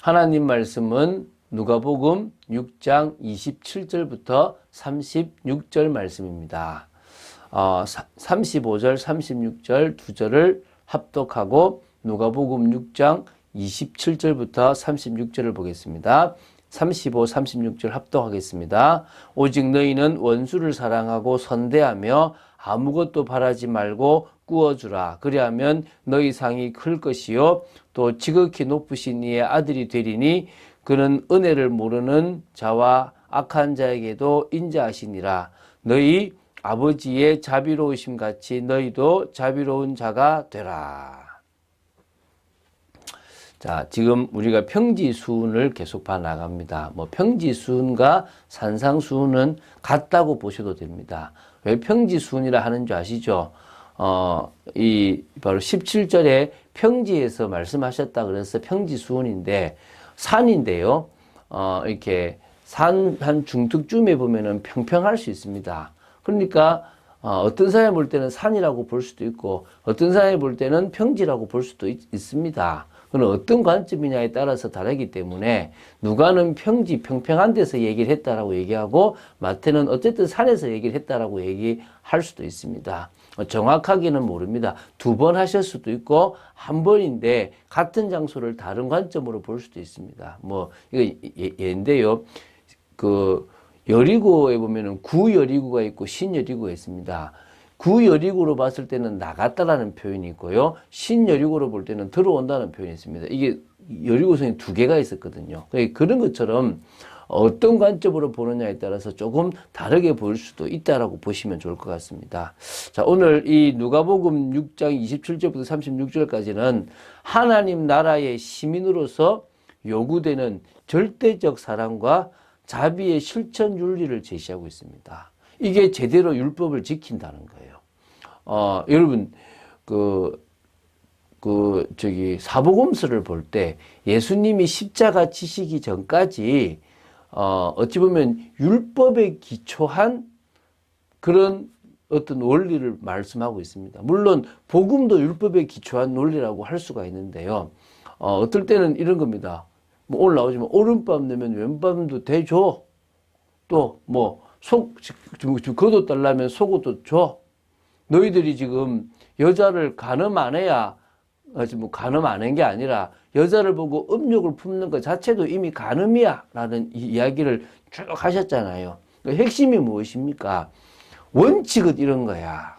하나님 말씀은 누가복음 6장 27절부터 36절 말씀입니다. 어, 35절, 36절 두 절을 합독하고 누가복음 6장 27절부터 36절을 보겠습니다. 35, 36절 합독하겠습니다. 오직 너희는 원수를 사랑하고 선대하며 아무것도 바라지 말고 꾸어주라. 그리하면 너희 상이 클 것이요. 또 지극히 높으신 이의 아들이 되리니 그는 은혜를 모르는 자와 악한 자에게도 인자하시니라. 너희 아버지의 자비로우심 같이 너희도 자비로운 자가 되라. 자, 지금 우리가 평지수운을 계속 봐 나갑니다. 뭐 평지수운과 산상수운은 같다고 보셔도 됩니다. 왜 평지수운이라 하는 줄 아시죠? 어, 이 바로 17절에 평지에서 말씀하셨다 그래서 평지수운인데 산인데요. 어, 이렇게 산 한 중턱쯤에 보면은 평평할 수 있습니다. 그러니까 어, 어떤 사람이 볼 때는 산이라고 볼 수도 있고 어떤 사람이 볼 때는 평지라고 볼 수도 있, 있습니다. 그건 어떤 관점이냐에 따라서 다르기 때문에 누가는 평지 평평한 데서 얘기를 했다라고 얘기하고 마태는 어쨌든 산에서 얘기를 했다라고 얘기할 수도 있습니다. 어, 정확하게는 모릅니다. 두 번 하실 수도 있고 한 번인데 같은 장소를 다른 관점으로 볼 수도 있습니다. 뭐 이거 예- 예인데요. 그 여리고에 보면은 구여리고가 있고 신여리고가 있습니다. 구여리고로 봤을 때는 나갔다라는 표현이 있고요. 신여리고로 볼 때는 들어온다는 표현이 있습니다. 이게 여리고성이 두 개가 있었거든요. 그러니까 그런 것처럼 어떤 관점으로 보느냐에 따라서 조금 다르게 보일 수도 있다라고 보시면 좋을 것 같습니다. 자, 오늘 이 누가복음 6장 27절부터 36절까지는 하나님 나라의 시민으로서 요구되는 절대적 사랑과 자비의 실천 윤리를 제시하고 있습니다. 이게 제대로 율법을 지킨다는 거예요. 어, 여러분, 그, 그, 저기, 사복음서를 볼 때 예수님이 십자가 지시기 전까지, 어, 어찌 보면 율법에 기초한 그런 어떤 원리를 말씀하고 있습니다. 물론, 복음도 율법에 기초한 논리라고 할 수가 있는데요. 어, 어떨 때는 이런 겁니다. 뭐 오늘 나오지만 오른밤 내면 왼밤도 대줘. 또 뭐속 지금 겉옷 달라면 속옷도 줘. 너희들이 지금 여자를 가늠 안 해야 아직 뭐 가늠 안한 게 아니라 여자를 보고 음욕을 품는 것 자체도 이미 가늠이야 라는 이 이야기를 쭉 하셨잖아요. 그 핵심이 무엇입니까? 원칙은 이런 거야.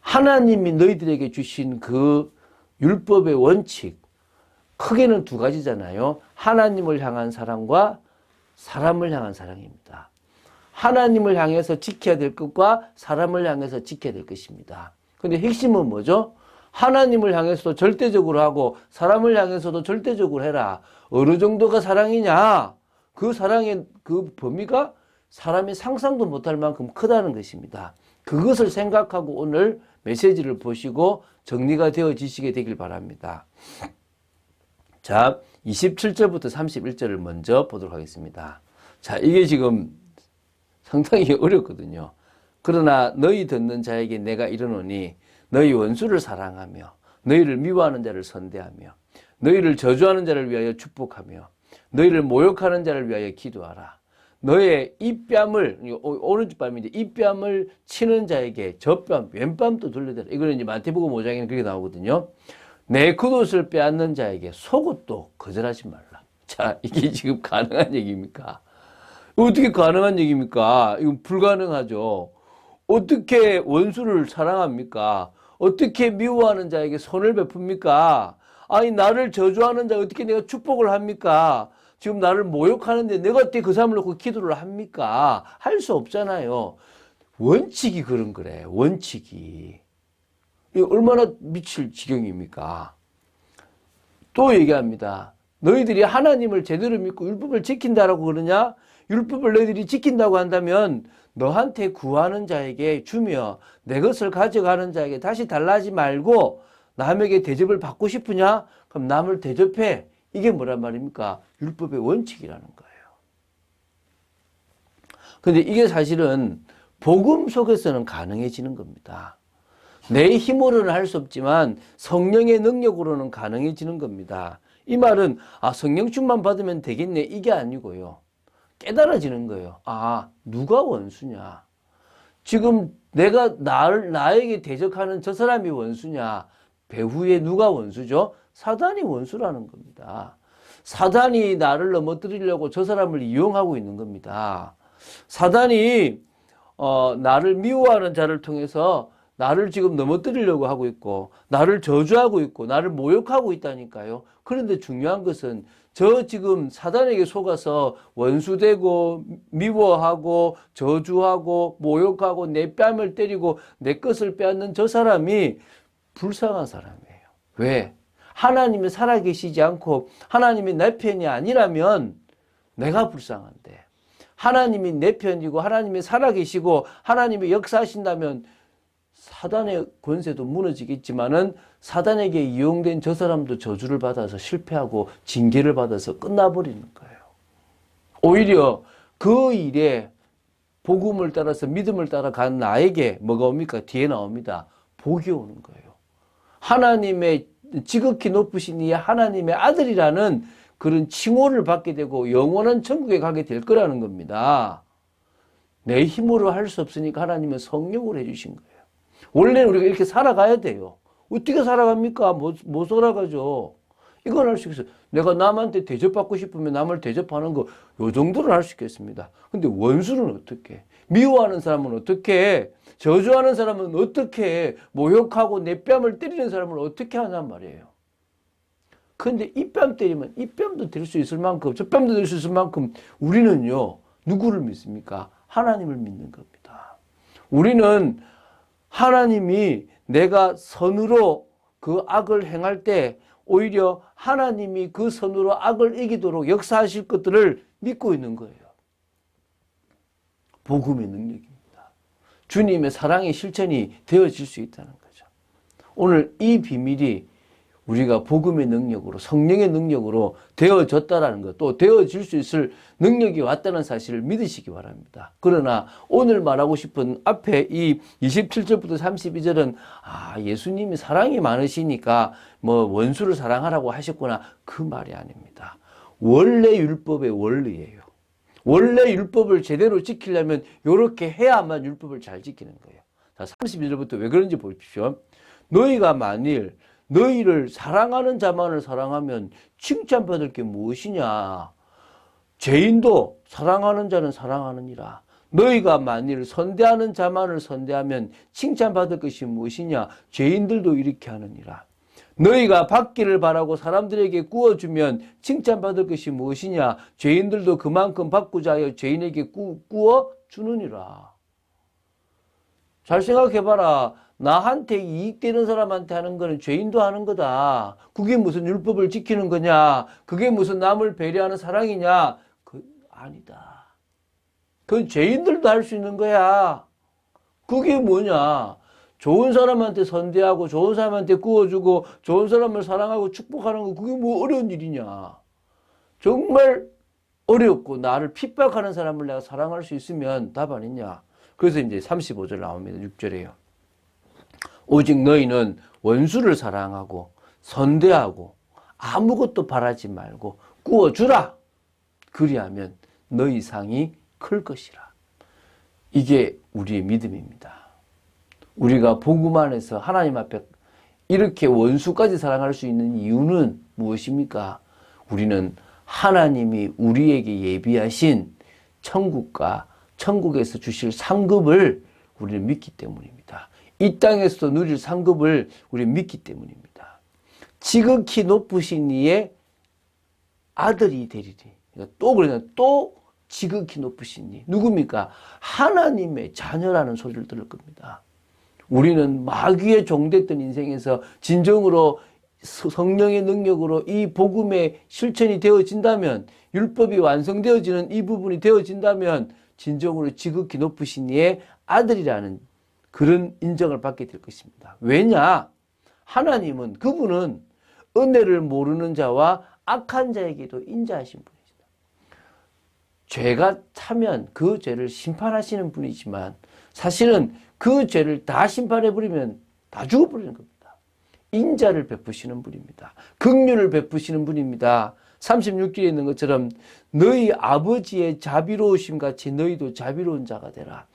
하나님이 너희들에게 주신 그 율법의 원칙 크게는 두 가지잖아요. 하나님을 향한 사랑과 사람을 향한 사랑입니다. 하나님을 향해서 지켜야 될 것과 사람을 향해서 지켜야 될 것입니다. 근데 핵심은 뭐죠? 하나님을 향해서도 절대적으로 하고 사람을 향해서도 절대적으로 해라. 어느 정도가 사랑이냐? 그 사랑의 그 범위가 사람이 상상도 못할 만큼 크다는 것입니다. 그것을 생각하고 오늘 메시지를 보시고 정리가 되어지시게 되길 바랍니다. 자, 27절부터 31절을 먼저 보도록 하겠습니다. 자, 이게 지금 상당히 어렵거든요. 그러나 너희 듣는 자에게 내가 이르노니 너희 원수를 사랑하며 너희를 미워하는 자를 선대하며 너희를 저주하는 자를 위하여 축복하며 너희를 모욕하는 자를 위하여 기도하라. 너의 이 뺨을 오른쪽 뺨인데 이 뺨을 치는 자에게 저 뺨 왼뺨도 돌려대라. 이거는 이제 마태복음 5장에는 그렇게 나오거든요. 내 겉옷을 빼앗는 자에게 속옷도 거절하지 말라. 자, 이게 지금 가능한 얘기입니까? 어떻게 가능한 얘기입니까? 이건 불가능하죠. 어떻게 원수를 사랑합니까? 어떻게 미워하는 자에게 손을 베풉니까? 아니, 나를 저주하는 자 어떻게 내가 축복을 합니까? 지금 나를 모욕하는데 내가 어떻게 그 사람을 놓고 기도를 합니까? 할 수 없잖아요. 원칙이 그런 거래. 원칙이. 이 얼마나 미칠 지경입니까? 또 얘기합니다. 너희들이 하나님을 제대로 믿고 율법을 지킨다라고 그러냐? 율법을 너희들이 지킨다고 한다면 너한테 구하는 자에게 주며 내 것을 가져가는 자에게 다시 달라지 말고 남에게 대접을 받고 싶으냐? 그럼 남을 대접해. 이게 뭐란 말입니까? 율법의 원칙이라는 거예요. 근데 이게 사실은 복음 속에서는 가능해지는 겁니다. 내 힘으로는 할 수 없지만 성령의 능력으로는 가능해지는 겁니다. 이 말은 아 성령 충만 받으면 되겠네 이게 아니고요. 깨달아지는 거예요. 아 누가 원수냐? 지금 내가 나를 나에게 대적하는 저 사람이 원수냐? 배후에 누가 원수죠? 사단이 원수라는 겁니다. 사단이 나를 넘어뜨리려고 저 사람을 이용하고 있는 겁니다. 사단이 어, 나를 미워하는 자를 통해서 나를 지금 넘어뜨리려고 하고 있고 나를 저주하고 있고 나를 모욕하고 있다니까요. 그런데 중요한 것은 저 지금 사단에게 속아서 원수되고 미워하고 저주하고 모욕하고 내 뺨을 때리고 내 것을 빼앗는 저 사람이 불쌍한 사람이에요. 왜? 하나님이 살아계시지 않고 하나님이 내 편이 아니라면 내가 불쌍한데 하나님이 내 편이고 하나님이 살아계시고 하나님이 역사하신다면 사단의 권세도 무너지겠지만은 사단에게 이용된 저 사람도 저주를 받아서 실패하고 징계를 받아서 끝나버리는 거예요. 오히려 그 일에 복음을 따라서 믿음을 따라 간 나에게 뭐가 옵니까? 뒤에 나옵니다. 복이 오는 거예요. 하나님의 지극히 높으신 이 하나님의 아들이라는 그런 칭호를 받게 되고 영원한 천국에 가게 될 거라는 겁니다. 내 힘으로 할 수 없으니까 하나님은 성령으로 해주신 거예요. 원래는 우리가 이렇게 살아가야 돼요. 어떻게 살아갑니까? 못, 못 살아가죠. 이건 할 수 있어요. 내가 남한테 대접받고 싶으면 남을 대접하는 거, 요 정도는 할 수 있겠습니다. 근데 원수는 어떻게 해? 미워하는 사람은 어떻게 해? 저주하는 사람은 어떻게 해? 모욕하고 내 뺨을 때리는 사람을 어떻게 하냔 말이에요. 근데 이 뺨 때리면 이 뺨도 될 수 있을 만큼, 저 뺨도 될 수 있을 만큼 우리는요, 누구를 믿습니까? 하나님을 믿는 겁니다. 우리는 하나님이 내가 선으로 그 악을 행할 때 오히려 하나님이 그 선으로 악을 이기도록 역사하실 것들을 믿고 있는 거예요. 복음의 능력입니다. 주님의 사랑의 실천이 되어질 수 있다는 거죠. 오늘 이 비밀이 우리가 복음의 능력으로 성령의 능력으로 되어졌다라는 것, 또 되어질 수 있을 능력이 왔다는 사실을 믿으시기 바랍니다. 그러나 오늘 말하고 싶은 앞에 이 27절부터 32절은 아, 예수님이 사랑이 많으시니까 뭐 원수를 사랑하라고 하셨구나. 그 말이 아닙니다. 원래 율법의 원리예요. 원래 율법을 제대로 지키려면 이렇게 해야만 율법을 잘 지키는 거예요. 자, 31절부터 왜 그런지 보십시오. 너희가 만일 너희를 사랑하는 자만을 사랑하면 칭찬받을 게 무엇이냐? 죄인도 사랑하는 자는 사랑하느니라. 너희가 만일 선대하는 자만을 선대하면 칭찬받을 것이 무엇이냐? 죄인들도 이렇게 하느니라. 너희가 받기를 바라고 사람들에게 구워주면 칭찬받을 것이 무엇이냐? 죄인들도 그만큼 받고자 하여 죄인에게 구, 구워 주느니라. 잘 생각해봐라. 나한테 이익되는 사람한테 하는 거는 죄인도 하는 거다. 그게 무슨 율법을 지키는 거냐? 그게 무슨 남을 배려하는 사랑이냐? 그, 아니다. 그건 죄인들도 할 수 있는 거야. 그게 뭐냐? 좋은 사람한테 선대하고 좋은 사람한테 구워주고 좋은 사람을 사랑하고 축복하는 거 그게 뭐 어려운 일이냐? 정말 어렵고 나를 핍박하는 사람을 내가 사랑할 수 있으면 답 아니냐? 그래서 이제 35절 나옵니다. 6절에요. 오직 너희는 원수를 사랑하고 선대하고 아무것도 바라지 말고 구워주라. 그리하면 너희 상이 클 것이라. 이게 우리의 믿음입니다. 우리가 복음 안에서 하나님 앞에 이렇게 원수까지 사랑할 수 있는 이유는 무엇입니까? 우리는 하나님이 우리에게 예비하신 천국과 천국에서 주실 상급을 우리는 믿기 때문입니다. 이 땅에서 누릴 상급을 우리 믿기 때문입니다. 지극히 높으신 이의 아들이 되리리. 그러니까 또 그러냐 또 지극히 높으신 이 누굽니까? 하나님의 자녀라는 소리를 들을 겁니다. 우리는 마귀의 종됐던 인생에서 진정으로 성령의 능력으로 이 복음의 실천이 되어진다면 율법이 완성되어지는 이 부분이 되어진다면 진정으로 지극히 높으신 이의 아들이라는 그런 인정을 받게 될 것입니다. 왜냐? 하나님은 그분은 은혜를 모르는 자와 악한 자에게도 인자하신 분이시다. 죄가 차면 그 죄를 심판하시는 분이지만 사실은 그 죄를 다 심판해 버리면 다 죽어버리는 겁니다. 인자를 베푸시는 분입니다. 긍휼을 베푸시는 분입니다. 36절에 있는 것처럼 너희 아버지의 자비로우심 같이 너희도 자비로운 자가 되라.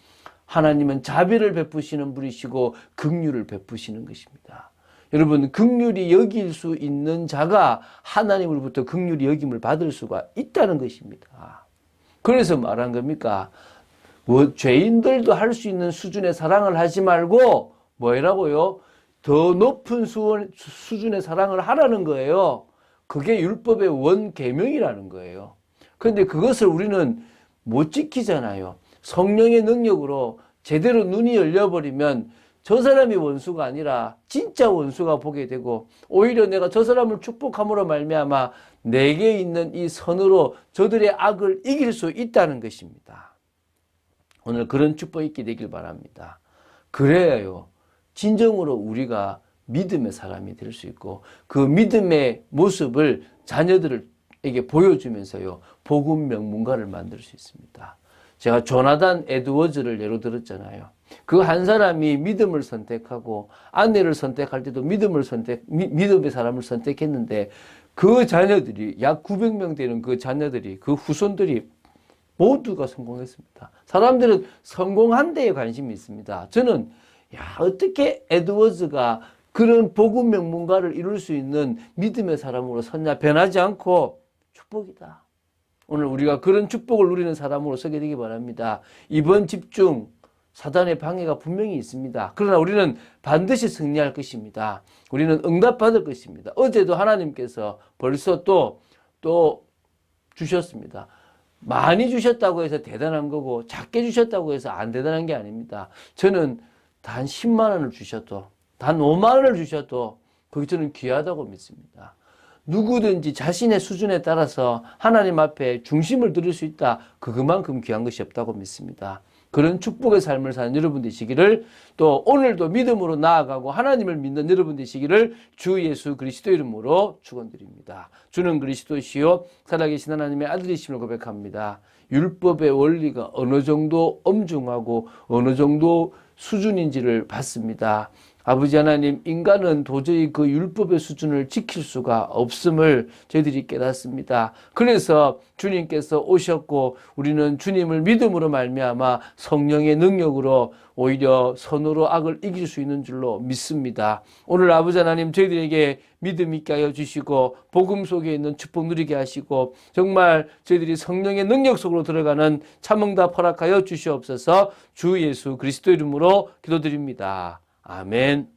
하나님은 자비를 베푸시는 분이시고 긍휼을 베푸시는 것입니다. 여러분 긍휼이 여길 수 있는 자가 하나님으로부터 긍휼이 여김을 받을 수가 있다는 것입니다. 그래서 말한 겁니까? 뭐 죄인들도 할 수 있는 수준의 사랑을 하지 말고 뭐라고요? 더 높은 수원, 수준의 사랑을 하라는 거예요. 그게 율법의 원계명이라는 거예요. 그런데 그것을 우리는 못 지키잖아요. 성령의 능력으로 제대로 눈이 열려버리면 저 사람이 원수가 아니라 진짜 원수가 보게 되고 오히려 내가 저 사람을 축복함으로 말미암아 내게 있는 이 선으로 저들의 악을 이길 수 있다는 것입니다. 오늘 그런 축복 있게 되길 바랍니다. 그래야요. 진정으로 우리가 믿음의 사람이 될 수 있고 그 믿음의 모습을 자녀들에게 보여주면서요. 복음 명문가를 만들 수 있습니다. 제가 조나단 에드워즈를 예로 들었잖아요. 그 한 사람이 믿음을 선택하고 아내를 선택할 때도 믿음을 선택, 미, 믿음의 사람을 선택했는데 그 자녀들이 약 900명 되는 그 자녀들이 그 후손들이 모두가 성공했습니다. 사람들은 성공한 데에 관심이 있습니다. 저는 야 어떻게 에드워즈가 그런 복음 명문가를 이룰 수 있는 믿음의 사람으로 섰냐 변하지 않고 축복이다. 오늘 우리가 그런 축복을 누리는 사람으로 서게 되기 바랍니다. 이번 집중 사단의 방해가 분명히 있습니다. 그러나 우리는 반드시 승리할 것입니다. 우리는 응답받을 것입니다. 어제도 하나님께서 벌써 또, 또 주셨습니다. 많이 주셨다고 해서 대단한 거고 작게 주셨다고 해서 안 대단한 게 아닙니다. 저는 단 10만 원을 주셔도 단 5만 원을 주셔도 그게 저는 귀하다고 믿습니다. 누구든지 자신의 수준에 따라서 하나님 앞에 중심을 들을 수 있다. 그만큼 귀한 것이 없다고 믿습니다. 그런 축복의 삶을 사는 여러분 되시기를 또 오늘도 믿음으로 나아가고 하나님을 믿는 여러분 되시기를 주 예수 그리스도 이름으로 축원드립니다. 주는 그리스도시요 살아계신 하나님의 아들이심을 고백합니다. 율법의 원리가 어느 정도 엄중하고 어느 정도 수준인지를 봤습니다. 아버지 하나님, 인간은 도저히 그 율법의 수준을 지킬 수가 없음을 저희들이 깨닫습니다. 그래서 주님께서 오셨고 우리는 주님을 믿음으로 말미암아 성령의 능력으로 오히려 선으로 악을 이길 수 있는 줄로 믿습니다. 오늘 아버지 하나님 저희들에게 믿음 있게 하여 주시고 복음 속에 있는 축복 누리게 하시고 정말 저희들이 성령의 능력 속으로 들어가는 참응답 허락하여 주시옵소서 주 예수 그리스도 이름으로 기도드립니다. 아멘.